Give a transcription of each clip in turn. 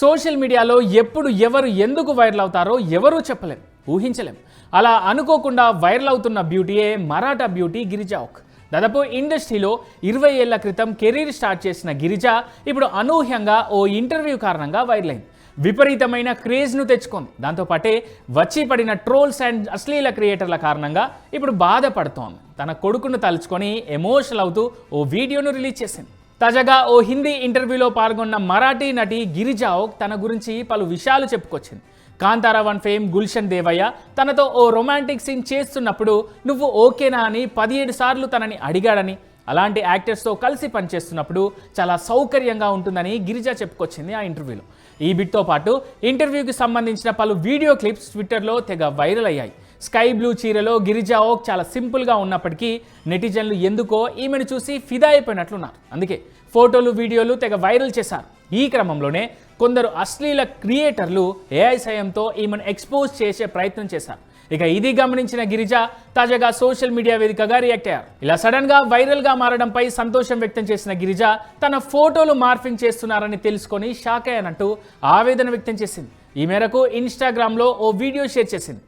Social మీడియాలో ఎప్పుడు ఎవరు ఎందుకు వైరల్ అవుతారో ఎవరూ చెప్పలేం ఊహించలేం. అలా అనుకోకుండా వైరల్ అవుతున్న బ్యూటీయే మరాఠా బ్యూటీ గిరిజాక్ దాదాపు ఇండస్ట్రీలో ఇరవై ఏళ్ళ క్రితం కెరీర్ స్టార్ట్ చేసిన గిరిజ ఇప్పుడు అనూహ్యంగా ఓ ఇంటర్వ్యూ కారణంగా వైరల్ అయింది. విపరీతమైన క్రేజ్ను తెచ్చుకుంది. దాంతోపాటే వచ్చి పడిన ట్రోల్స్ అండ్ అశ్లీల క్రియేటర్ల కారణంగా ఇప్పుడు బాధపడుతోంది. తన కొడుకును తలుచుకొని ఎమోషనల్ అవుతూ ఓ వీడియోను రిలీజ్ చేసింది. తాజాగా ఓ హిందీ ఇంటర్వ్యూలో పాల్గొన్న మరాఠీ నటి గిరిజావ్ తన గురించి పలు విషయాలు చెప్పుకొచ్చింది. కాంతారా వన్ ఫేమ్ గుల్షన్ దేవయ్య తనతో ఓ రొమాంటిక్ సీన్ చేస్తున్నప్పుడు నువ్వు ఓకేనా అని పదిహేడు సార్లు తనని అడిగాడని అలాంటి యాక్టర్స్తో కలిసి పనిచేస్తున్నప్పుడు చాలా సౌకర్యంగా ఉంటుందని గిరిజ చెప్పుకొచ్చింది ఆ ఇంటర్వ్యూలో. ఈ బిట్తో పాటు ఇంటర్వ్యూకి సంబంధించిన పలు వీడియో క్లిప్స్ ట్విట్టర్లో తెగ వైరల్ అయ్యాయి. స్కై బ్లూ చీరలో గిరిజా ఓక్ చాలా సింపుల్గా ఉన్నప్పటికీ నెటిజన్లు ఎందుకో ఈమెను చూసి ఫిదా అయిపోయినట్లున్నారు. అందుకే ఫోటోలు వీడియోలు తెగ వైరల్ చేశారు. ఈ క్రమంలోనే కొందరు అశ్లీల క్రియేటర్లు ఏఐ సాయంతో ఈమెను ఎక్స్పోజ్ చేసే ప్రయత్నం చేశారు. ఇక ఇది గమనించిన గిరిజ తాజాగా సోషల్ మీడియా వేదికగా రియాక్ట్ అయ్యారు. ఇలా సడన్గా వైరల్గా మారడంపై సంతోషం వ్యక్తం చేసిన గిరిజ తన ఫోటోలు మార్ఫింగ్ చేస్తున్నారని తెలుసుకొని షాక్ అయ్యానంటూ ఆవేదన వ్యక్తం చేసింది. ఈ మేరకు ఇన్స్టాగ్రామ్లో ఓ వీడియో షేర్ చేసింది.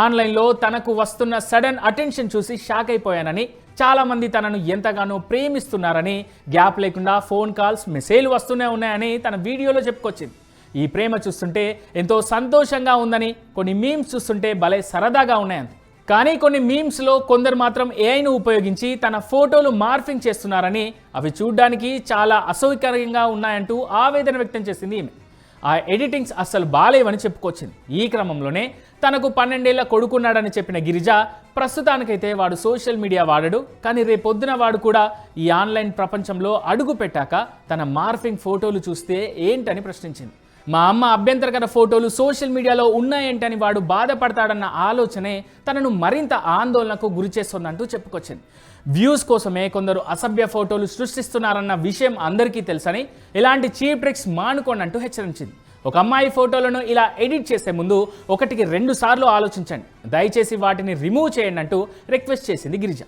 ఆన్లైన్లో తనకు వస్తున్న సడన్ అటెన్షన్ చూసి షాక్ అయిపోయానని చాలామంది తనను ఎంతగానో ప్రేమిస్తున్నారని గ్యాప్ లేకుండా ఫోన్ కాల్స్ మెసేజ్లు వస్తూనే ఉన్నాయని తన వీడియోలో చెప్పుకొచ్చింది. ఈ ప్రేమ చూస్తుంటే ఎంతో సంతోషంగా ఉందని కొన్ని మీమ్స్ చూస్తుంటే భలే సరదాగా ఉన్నాయని కానీ కొన్ని మీమ్స్లో కొందరు మాత్రం ఏఐను ఉపయోగించి తన ఫోటోలు మార్ఫింగ్ చేస్తున్నారని అవి చూడ్డానికి చాలా అసౌకర్యంగా ఉన్నాయంటూ ఆవేదన వ్యక్తం చేసింది ఈమె. ఆ ఎడిటింగ్స్ అస్సలు బాలేవని చెప్పుకొచ్చింది. ఈ క్రమంలోనే తనకు పన్నెండేళ్ళ కొడుకున్నాడని చెప్పిన గిరిజ ప్రస్తుతానికైతే వాడు సోషల్ మీడియా వాడడు కానీ రేపొద్దున వాడు కూడా ఈ ఆన్లైన్ ప్రపంచంలో అడుగు పెట్టాక తన మార్ఫింగ్ ఫోటోలు చూస్తే ఏంటని ప్రశ్నించింది. మా అమ్మ అభ్యంతరకర ఫోటోలు సోషల్ మీడియాలో ఉన్నాయంటని వాడు బాధపడతాడన్న ఆలోచనే తనను మరింత ఆందోళనకు గురిచేస్తుందంటూ చెప్పుకొచ్చింది. వ్యూస్ కోసమే కొందరు అసభ్య ఫోటోలు సృష్టిస్తున్నారన్న విషయం అందరికీ తెలుసని ఇలాంటి చీప్ ట్రిక్స్ మానుకోండి అంటూ హెచ్చరించింది. ఒక అమ్మాయి ఫోటోలను ఇలా ఎడిట్ చేసే ముందు ఒకటికి రెండు సార్లు ఆలోచించండి. దయచేసి వాటిని రిమూవ్ చేయండి అంటూ రిక్వెస్ట్ చేసింది గిరిజ.